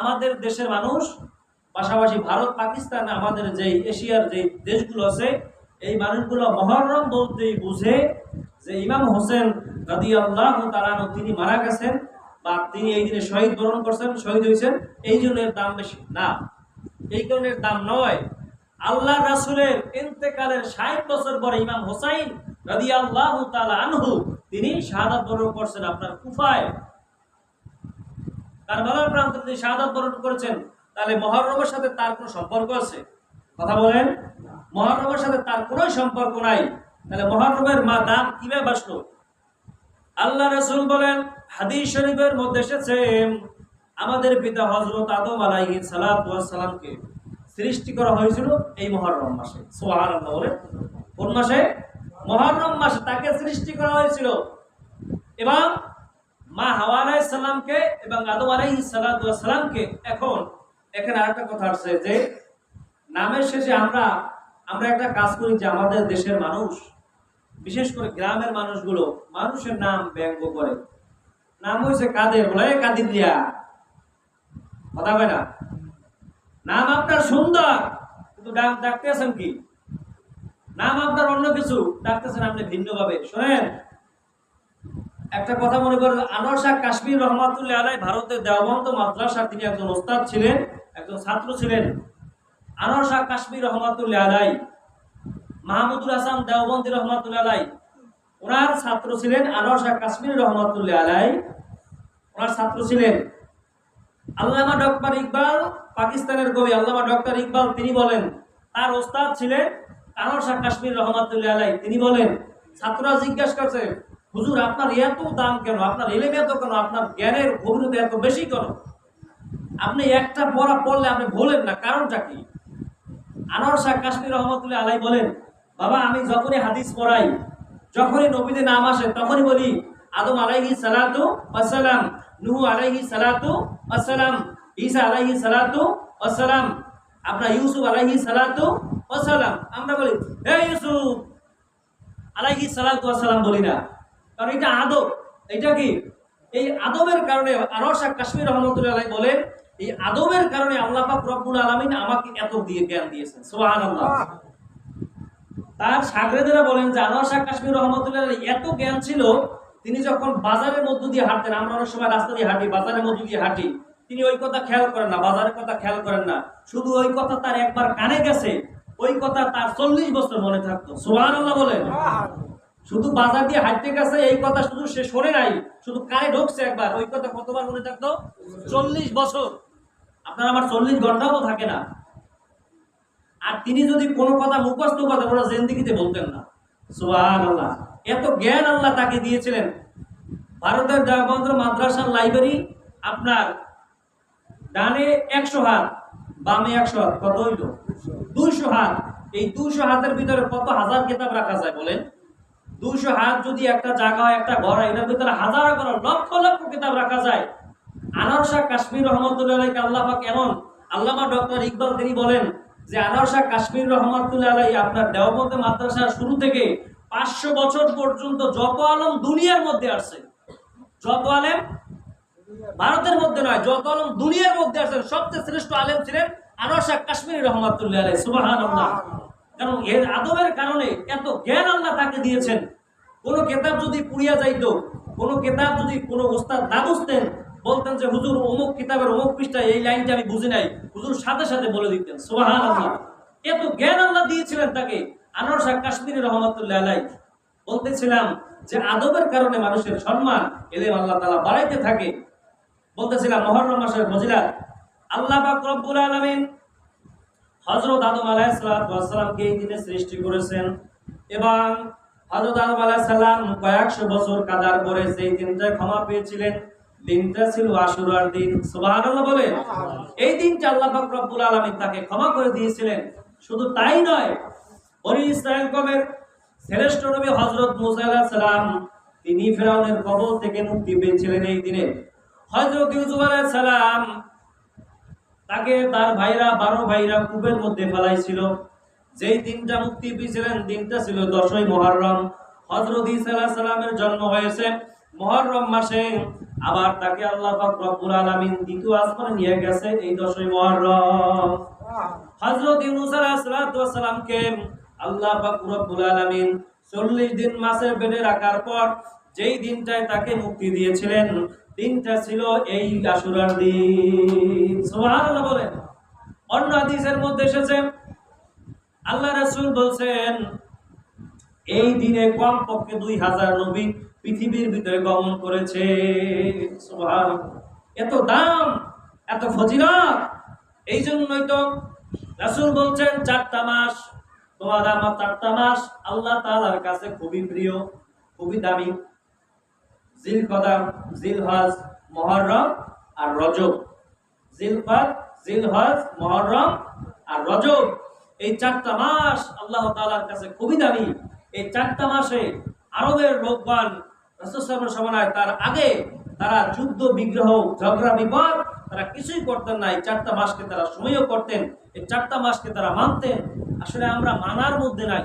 আমাদের দেশের মানুষ, পাশাপাশি ভারত, পাকিস্তান, আমাদের যে এশিয়ার যে দেশগুলো আছে, এই মানুষগুলো মহরম বলতেই বুঝে যে ইমাম হোসেন রাদি আল্লাহ তালানো তিনি মারা গেছেন বা তিনি এই দিনে শহীদ বরণ করছেন, শহীদ হয়েছেন, এই জন্য দাম বেশি। না, এই কারণে দাম নয়। আল্লাহ রাসুলের ইন্তেকালের ষাট বছর পরে ইমাম হোসাইন রাদি আল্লাহ তালা আনহু তিনি শাহাদাত বরণ করছেন আপনার কুফায়। কারবালার প্রান্তে তিনি শাহাদাত বরণ করেছেন, তাহলে মহরমের সাথে তার কোনো সম্পর্ক আছে? কথা বলেন, মহরমের সাথে তার কোনো সম্পর্ক নাই। তাহলে মহরমের মা দাম কীভাবে বাসলো আল্লাহ রসুল বলেন, হাদিস শরীফের মধ্যে এসেছে, আমাদের পিতা হজরত আদম আলাইহি সালামকে সৃষ্টি করা হয়েছিল এই মহরম মাসে। বলে কোন মাসে? মহরম মাসে তাকে সৃষ্টি করা হয়েছিল। এবং মা হাওয়া আলাইহিস সালামকে এবং আদম ওয়াস সালামকে এখন এখানে আরেকটা কথা আছে যে নামের শেষে আমরা আমরা একটা কাজ করি যে আমাদের দেশের মানুষ, বিশেষ করে গ্রামের মানুষগুলো মানুষের নাম ব্যঙ্গ করে। নাম হয়েছে কাদের? বলে, "এ কাদির দিয়া কথা কয় না? নাম আপনার সুন্দর, কিন্তু ডাক ডাকতে আছেন কি? নাম আপনার অন্য কিছু, ডাকতেছেন আপনি ভিন্নভাবে। শোনেন একটা কথা মনে করেন, আনোয়ার শাহ কাশ্মীর রহমাতুল্লাহ আলাই ভারতের দেওবন্দ মাদ্রাসার তিনি একজন ওস্তাদ ছিলেন, একজন ছাত্র ছিলেন। আনোয়ার শাহ কাশ্মীর রহমাতুল্লাহ আলাই মাহমুদুল হাসান দেওবন্দি রহমাতুল্লাহ আলাই, ওনার ছাত্র ছিলেন আনোয়ার শাহ কাশ্মীর রহমাতুল্লাহ আলাই। ওনার ছাত্র ছিলেন আল্লামা ডক্টর ইকবাল, পাকিস্তানের কবি আল্লামা ডক্টর ইকবাল, তিনি বলেন, তার ওস্তাদ ছিলেন আনোয়ার শাহ কাশ্মীর রহমাতুল্লাহ আলাই। তিনি বলেন, ছাত্ররা জিজ্ঞাসা করছে হুজুর, আপনার এত দাম কেন? আপনার এলেম এত কেন? আপনার জ্ঞানের গভীরতা এত বেশি কেন? আপনি একটা পড়া পড়লে আপনি বলেন না, কারণটা কি? আনোয়ার শাহ কাশ্মীর রহমতুল্লাহ আলাই বলেন, বাবা, আমি যখনই হাদিস পড়াই, যখনই নবীদের নাম আসে, তখনই বলি, আদম আলাইহি সালাতু আসসালাম নুহু আলাইহি সালাতু আসসালাম ঈসা আলাইহি সালাতু আসসালাম আপনার ইউসুফ আলাইহি সালাতু আসসালাম আমরা বলি, হে ইউসুফ, আলাইহি সালাতু আসসালাম বলি না। কারণ এটা আদব। এটা কি? এই আদবের কারণে আনোয়ার শাহ কাশ্মীর রহমতুল্লাহ বলেন, এই আদবের কারণে আল্লাহ রব্বুল আলামিন আমাকে এত দিয়ে জ্ঞান দিয়েছেন। সুবহানাল্লাহ। তার সাগরেদেরা বলেন যে আনোয়ার শাহ কাশ্মীর রহমতুল্লাহ এত জ্ঞান ছিল, তিনি যখন বাজারের মধ্য দিয়ে হাঁটতেন, আমরা অনেক সময় রাস্তা দিয়ে হাঁটি, বাজারের মধ্য দিয়ে হাঁটি, তিনি ওই কথা খেয়াল করেন না, বাজারের কথা খেয়াল করেন না। শুধু ওই কথা তার একবার কানে গেছে, ওই কথা তার চল্লিশ বছর মনে থাকতো। সুবহানাল্লাহ বলেন। শুধু বাজার দিয়ে হাঁটতে গেছে, এই কথা শুধু সে শোনে নাই। শুধু কানে ঢুকছে একবার। ওই কথা কতবার মনে থাকতো? চল্লিশ বছর। আপনার আমার চল্লিশ ঘন্টাও থাকে না। আর তিনি যদি কোনো কথা মুখস্থ করতেন ওরা জেন্দিগিতে বলতেন না। সুবাহ আল্লাহ এত জ্ঞান আল্লাহ তাকে দিয়েছিলেন। ভারতের দেওবন্দ মাদ্রাসার লাইব্রেরি আপনার ডানে একশো হাত, বামে একশো হাত, কত হইল? দুইশো হাত। এই দুইশো হাতের ভিতরে কত হাজার কিতাব রাখা যায় বলেন? দুইশো হাত যদি একটা জায়গা, একটা ঘর হয় এটার ভিতরে হাজার হাজার, লক্ষ লক্ষ কিতাব রাখা যায়। আনোয়ার শাহ কাশ্মীর রহমতুল্লাহ আলাইকে আল্লাহ এমন আল্লামা ডক্টর ইকবাল তিনি বলেন যে, আনোয়ার শাহ কাশ্মীর রহমতুল্লাহ আলাই আপনার দেওবন্দ মাদ্রাসার শুরু থেকে পাঁচশো বছর পর্যন্ত যত আলম দুনিয়ার মধ্যে আসছে, যত আলেম ভারতের মধ্যে নয়, যত আলম দুনিয়ার মধ্যে আসছেন, সবচেয়ে শ্রেষ্ঠ আলেম ছিলেন আনোয়ার শাহ কাশ্মীর রহমতুল্লাহ আলাই সুবহানাল্লাহ। কারণ এর আদবের কারণে এত জ্ঞান আল্লাহ তাকে দিয়েছেন। কোন কেতাব যদি পুড়িয়া যাইতো, কোন কেতাব যদি কোনো ওস্তাদ না বুঝতেন, বলতেন যে, হুজুর, অমুক কিতাবের অমুক পৃষ্ঠায় এই লাইনটা আমি বুঝি নাই। হুজুর সাথে সাথে বলে দিতেন সোহান এত জ্ঞান আল্লাহ দিয়েছিলেন তাকে, আনোয়ার শাহ কাশ্মীর রহমতুল্লাহ বলতেছিলাম যে, আদবের কারণে মানুষের সম্মান এলেম আল্লাহ তালা বাড়াইতে থাকে। বলতেছিলাম, মহরম মাসের ফজিলাত। আল্লাহ পাক আলামিন হজরত আদম আলাইসালামকে এই দিনে সৃষ্টি করেছেন এবং হজরত আদম আলাইসাল্লাম কয়েকশো বছর কাদার পরে সেই দিনটায় ক্ষমা পেয়েছিলেন দিনটা ছিল আশুরার দিন। সুবহানাল্লাহ বলে এই দিনটা আল্লাহ পাক রব্বুল আলামিন তাকে ক্ষমা করে দিয়েছিলেন। শুধু তাই নয় বনি ইসরায়েল কমের শ্রেষ্ঠ নবী হযরত মুসা সালাম তিনি ফেরাউনের কবল থেকে মুক্তি পেয়েছিলেন এই দিনে। হজরত ইউসুফ আলাইহিস সালাম তাকে তার ভাইরা, বারো ভাইরা কূপের মধ্যে ফেলাইছিল। যেই দিনটা মুক্তি পেয়েছিলেন, দিনটা ছিল দশই মহরম। হজরত ইসা সালামের জন্ম হয়েছে মহরম মাসে। আবার তাকে আল্লাহ রব্বুল দ্বিতীয় নিয়ে গেছে এই দশই মহরম। হযরত আল্লাহ পাক রব্বুল আলামিন 40 দিন মাসের পেটে রাখার পর যেই দিনটায় তাকে মুক্তি দিয়েছিলেন, দিনটা ছিল এই আশুরার দিন। বলেন। অন্য হাদিসের মধ্যে এসেছে, আল্লাহ রাসূল বলছেন, এই দিনে কম পক্ষে দুই হাজার নবী পৃথিবীর ভিতরে গমন করেছে। এত দাম, এত ফজিলত এই জন্যই তো রাসূল বলছেন, চারটা মাস, তোমার আমার চারটা মাস আল্লাহ তাআলার কাছে খুবই প্রিয়, খুবই দামি। জিল কদাম জিল হজ মহরম আর রজব। জিল কদ জিল হজ মহরম আর রজব। এই চারটা মাস আল্লাহ তাআলার কাছে খুবই দামি। এই চারটা মাসে আরবের লোকগণ রাসূলের সমানায় তার আগে তারা যুদ্ধ, বিগ্রহ, ঝগড়া বিপদ তারা কিছুই করতেন না। এই চারটা মাসকে তারা সময়ও করতেন, এই চারটা মাসকে তারা মানতেন। আসলে আমরা মানার মধ্যে নাই।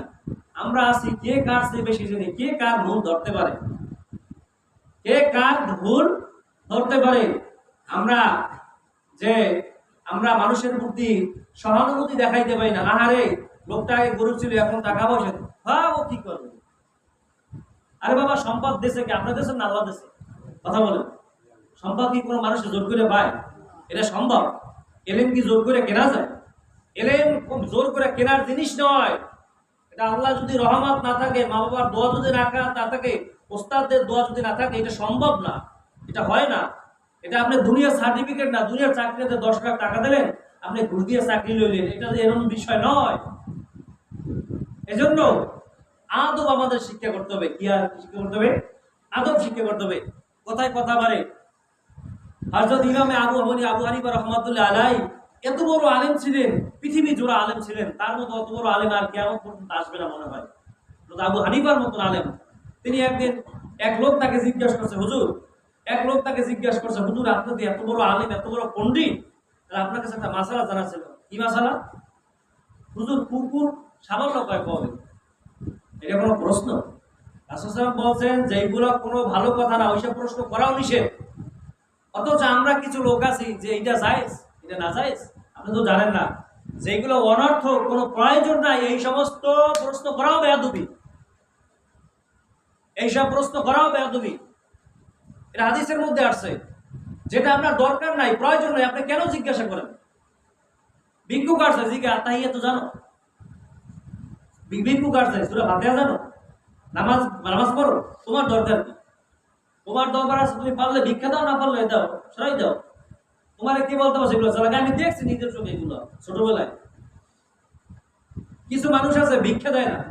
আমরা আছি কে কার চেয়ে বেশি জানি, কে কার ভুল ধরতে পারে? কে কার ভুল ধরতে পারে? আমরা যে আমরা মানুষের প্রতি সহানুভূতি দেখাইতে পারি না। আহারে, লোকটা আগে গরিব ছিল, এখন টাকা পয়সা হ্যাঁ ও কি করবে? আরে বাবা, সম্পদ দেশে কি আপনার দেশে না আল্লাহ দেশে? কথা বলেন। সম্পদ কি কোনো মানুষ জোর করে পায়? এটা সম্ভব। এলেন কি জোর করে কেনা যায়? এলেন জোর করে কেনার জিনিস নয়। এটা আল্লাহ যদি রহমত না থাকে মা বাবার দোয়া যদি রাখা না থাকে ওস্তাদদের দোয়া যদি না থাকে, এটা সম্ভব না। এটা হয় না। এটা আপনি দুনিয়ার সার্টিফিকেট না, দুনিয়ার চাকরিতে দশ লাখ টাকা দিলেন, আপনি ঘুষ দিয়ে চাকরি লইলেন। এটা যে এরকম বিষয় নয়। এজন্য আদব আমাদের শিক্ষা করতে হবে। কি আর শিক্ষা করতে হবে? আদব শিক্ষা করতে হবে। কথায় কথা বাড়ে। হযরত ইমামে আবু হানি, আবু হানিফা রহমাতুল্লাহ আলাই এত বড় আলেম ছিলেন, পৃথিবী জোড়া আলেম ছিলেন, তার মতো অত বড় আলেম আর কেমন পর্যন্ত আসবে না মনে হয়। আবু হানিফার মতন আলেম। তিনি একদিন এক লোক তাকে জিজ্ঞাসা করছে, হুজুর, এক লোক তাকে জিজ্ঞাসা করছে, হুজুর, আপনি তো এত বড় আলেম, এত বড় পণ্ডিত। আপনার কাছে একটা মাসালা জানা ছিল। কি মাসালা? হুজুর, কুকুর সামান্য কয় পাবে এটা কোনো প্রশ্ন? রাসূল বলছেন যে এইগুলো কোনো ভালো কথা না, ওইসব প্রশ্ন করাও নিষেধ। অথচ আমরা কিছু লোক আছি যে এটা জায়েজ, এটা না জায়েজ। আপনি তো জানেন না। যেগুলো অনর্থ কোনো প্রয়োজন নাই, এই সমস্ত প্রশ্ন করাও বেয়া বেয়াদবি। এইসব প্রশ্ন করাও বেয়াদবি এটা হাদিসের মধ্যে আসছে। যেটা আপনার দরকার নাই, প্রয়োজন নাই, আপনি কেন জিজ্ঞাসা করেন? ভিক্ষুক আসছে জিজ্ঞাসা তাহিয়া তো জানো। ভি- ভিক্ষুক আসছে সুরা ফাতিহা জানো? নামাজ নামাজ পড়ো, তোমার দরকার কি? তোমার দরকার আছে, তুমি পারলে ভিক্ষা দাও, না পারলে দাও, সরাই দাও। তোমার কি বলতে হবে সেগুলো চালাকে, আমি দেখছি নিজের চোখে এগুলো, ছোটবেলায়। কিছু মানুষ আছে, ভিক্ষা দেয় না।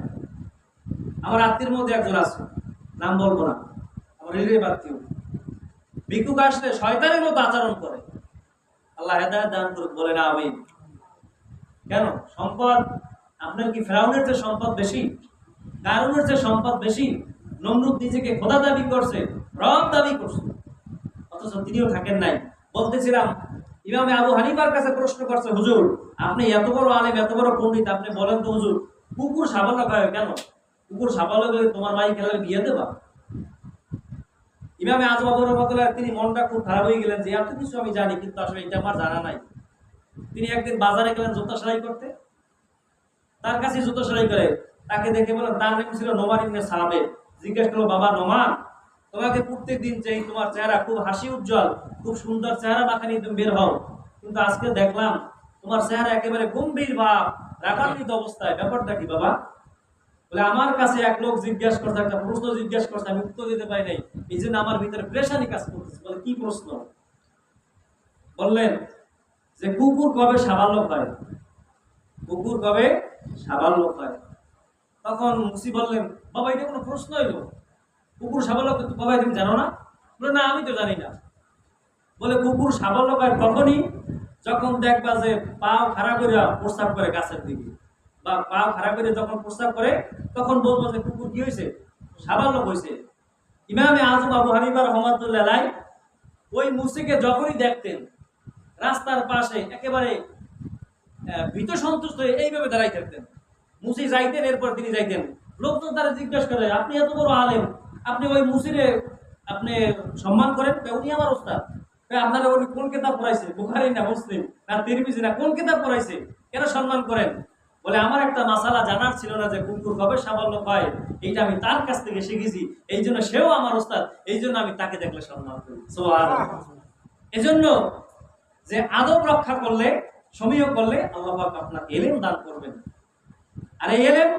আমার আত্মীয় মধ্যে একজন আছে। নাম বলব না। আমার রিলেটিভ আত্মীয় ভিক্ষুক আসলে শয়তানের মতো আচরণ করে। আল্লাহ হেদায়ত দান করুক বলে না আমি কেন? সম্পদ, আপনার কি ফেরাউনের চেয়ে সম্পদ বেশি? কারণের চেয়ে সম্পদ বেশি? নমরুদ নিজেকে খোদা দাবি করছে, রব দাবি করছে। অথচ তিনিও থাকেন নাই। বলতেছিলাম, ইমামে আবু হানিফার কাছে প্রশ্ন করছে, হুজুর, আপনি এত বড় আলেম, এত বড় পণ্ডিত, আপনি বলেন তো হুজুর, কুকুর সাবালক হয় কেন? কুকুর সাবালক হলে তোমার মাই খেলে বিয়ে দেবা? ইমামে আবু রহমতুল্লাহ তিনি মনটা খুব খারাপ হয়ে গেলেন যে, এত কিছু আমি জানি, কিন্তু আসলে এটা আমার জানা নাই। তিনি একদিন বাজারে গেলেন জুতা সেলাই করতে। তার কাছে জুতো সেলাই করে, তাকে দেখে বলেন তার নাম ছিল নোমান ইবনে সাহাবে জিজ্ঞেস করল, বাবা নোমান, তোমাকে প্রত্যেক দিন চাই তোমার চেহারা খুব হাসি উজ্জ্বল, খুব সুন্দর চেহারা মাখা নিয়ে তুমি বের হও। কিন্তু আজকে দেখলাম, তোমার চেহারা একেবারে গম্ভীর ভাব, রাগান্বিত অবস্থায়। ব্যাপারটা কি বাবা? বলে, আমার কাছে এক লোক জিজ্ঞাসা করছে, একটা প্রশ্ন জিজ্ঞাসা করছে, আমি উত্তর দিতে পারি নাই। এই জন্য আমার ভিতরে প্রেশানি কাজ করতেছে। বলে, কি প্রশ্ন? বললেন যে, কুকুর কবে সাবালক হয়? কুকুর কবে সাবালক হয়? তখন মুসি বললেন, বাবা, এটা কোনো প্রশ্ন এলো কুকুর সাবালক বাবা তুমি জানো না? বলে, না, আমি তো জানি না। বলে, কুকুর সাবালক হয় তখনই যখন দেখবা যে পাও খাড়া করে প্রস্তাব করে গাছের দিকে। বা পাও খাড়া করে যখন প্রস্তাব করে, তখন বলব যে কুকুর কি হয়েছে? সাবালক হয়েছে। ইমামে আজম আবু হানিফা রহমাতুল্লাহ ওই মুসিকে যখনই দেখতেন, রাস্তার পাশে একেবারে ভীত সন্তুষ্ট হয়ে এইভাবে দাঁড়াই থাকতেন। মুসি যাইতেন, এরপর তিনি যাইতেন। লোকজন তারা জিজ্ঞেস করে, আপনি এত বড় আলেম, আপনি ওই মুসিরে আপনি সম্মান করেন? উনি আমার ওস্তাদ। আপনারা উনি কোন কিতাব পড়াইছে? বুখারি না মুসলিম? না তিরমিজি? না কোন কিতাব পড়াইছে? কেন সম্মান করেন? বলে, আমার একটা মাসালা জানার ছিল না যে কুকুর কবে সামান্য পায়। এইটা আমি তার কাছ থেকে শিখেছি। এই জন্য সেও আমার ওস্তাদ। এই জন্য আমি তাকে দেখলে সম্মান করি। এজন্য যে আদব রক্ষা করলে, সমীহ করলে আল্লাহ পাক আপনাকে এলেম দান করবেন। আর এই এলেম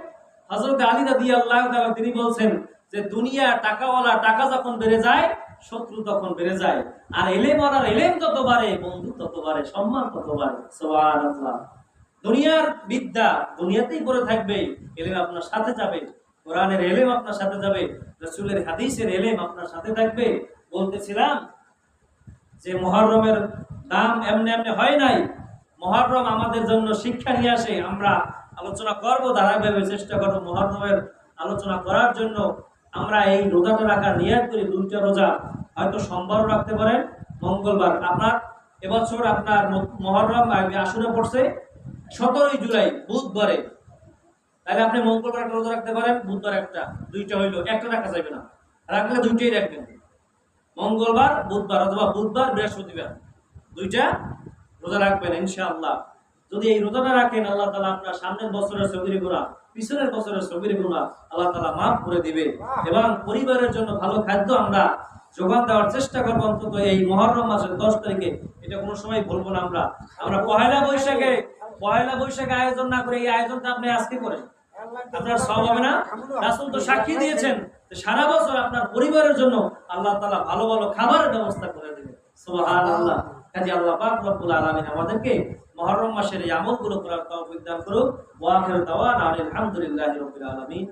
হজরত আলী রাদি আল্লাহ তিনি বলছেন যে, দুনিয়া টাকাওয়ালা টাকা যখন বেড়ে যায়, শত্রু তখন বেড়ে যায়। আর এলেম আর এলেম যত বাড়ে, বন্ধু তত বাড়ে, সম্মান তত বাড়ে। সুবহানাল্লাহ। দুনিয়ার বিদ্যা দুনিয়াতেই পড়ে থাকবে, এলেম আপনার সাথে যাবে। কোরআনের এলেম আপনার সাথে যাবে, রসুলের হাদিসের এলেম আপনার সাথে থাকবে। বলতেছিলাম যে মহরমের দাম এমনি এমনি হয় নাই। মহরম আমাদের জন্য শিক্ষা নিয়ে আসে, আমরা আলোচনা করব ধারাবাহিক চেষ্টা করব মহরমের আলোচনা করার জন্য। আমরা এই রোজাটা রাখার নিয়াত করি, দুইটা রোজা। হয়তো সোমবারও রাখতে পারেন, মঙ্গলবার আপনার। এবছর আপনার মহরম আসুরে পড়ছে। সতেরোই জুলাই, বুধবারে। তাহলে আপনি মঙ্গলবার একটা রোজা রাখতে পারেন, বুধবার একটা, দুইটা হইল, একটা রাখা যাবে না। রাখলে দুইটাই রাখবেন। মঙ্গলবার, বুধবার, অথবা বুধবার, বৃহস্পতিবার, দুইটা রোজা রাখবেন ইনশাআল্লাহ। যদি এই রোজাটা রাখেন, আল্লাহ তালা আপনার সামনের বছরের ছবির গুণা পিছনের বছরের ছবির গুণা আল্লাহ তালা মাফ করে দিবে। এবং পরিবারের জন্য ভালো খাদ্য আমরা যোগান দেওয়ার চেষ্টা করব অন্তত এই মহরম মাসের দশ তারিখে। এটা কোনো সময় বলব না আমরা। আমরা পহেলা বৈশাখে পহেলা বৈশাখে আয়োজন না করে এই আয়োজনটা আপনি আজকে করেন? আপনার সব হবে না? রাসুল তো সাক্ষী দিয়েছেন সারা বছর আপনার পরিবারের জন্য আল্লাহ তালা ভালো ভালো খাবারের ব্যবস্থা করে দেবে সোহান আল্লাহ কাজে আল্লাহ পাক রব্বুল আলামিন আমাদেরকে মহরম মাসের এই আমলগুলো করার তৌফিক দান করুক। ওয়া দাওয়া দাওয়ানা আলহামদুলিল্লাহি রাব্বিল আলামিন।